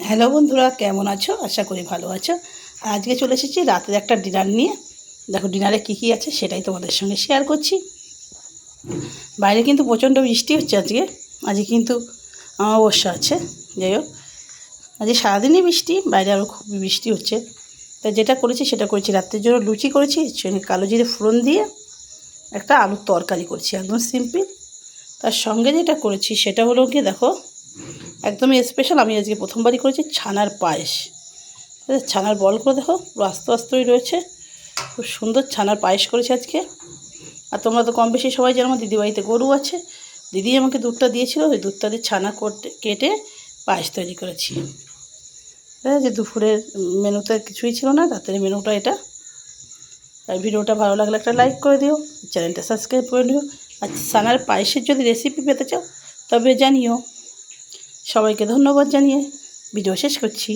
Hello বন্ধুরা, কেমন আছো? আশা করি ভালো আছো। আজকে চলে এসেছি রাতের একটা ডিনার নিয়ে। দেখো, ডিনারে কী কী আছে সেটাই তোমাদের সঙ্গে শেয়ার করছি। বাইরে কিন্তু প্রচণ্ড বৃষ্টি হচ্ছে আজকে। আজকে কিন্তু অমাবস্যা আছে। যাই হোক, আজকে সারাদিনই বৃষ্টি, বাইরে আরও খুব বৃষ্টি হচ্ছে। তাই যেটা করেছি সেটা করেছি। রাত্রের জন্য লুচি করেছি সঙ্গে কালো জিরে ফোড়ন দিয়ে একটা আলুর তরকারি করছি, একদম সিম্পল তার সঙ্গে যেটা করেছি সেটা হলো কি দেখো একদমই স্পেশাল আমি আজকে প্রথমবারই করেছি ছানার পায়েস? ছানার বল করে দেখো আস্তে আস্তেই রয়েছে। খুব সুন্দর ছানার পায়েস করেছি আজকে। আর তোমরা তো কম বেশি সবাই জানো, আমার দিদিবাড়িতে গরু আছে। দিদি আমাকে দুধটা দিয়েছিল, ওই দুধটা দিয়ে ছানা করতে, কেটে পায়েস তৈরি করেছি। আছে, দুপুরের মেনুতে কিছুই ছিল না, রাতের মেনুটা এটা। আর ভিডিওটা ভালো লাগলে একটা লাইক করে দিও, চ্যানেলটা সাবস্ক্রাইব করে দিও আর ছানার পায়েসের যদি রেসিপি পেতে চাও, তবে জানিও। সবাইকে ধন্যবাদ জানিয়ে ভিডিও শেষ করছি।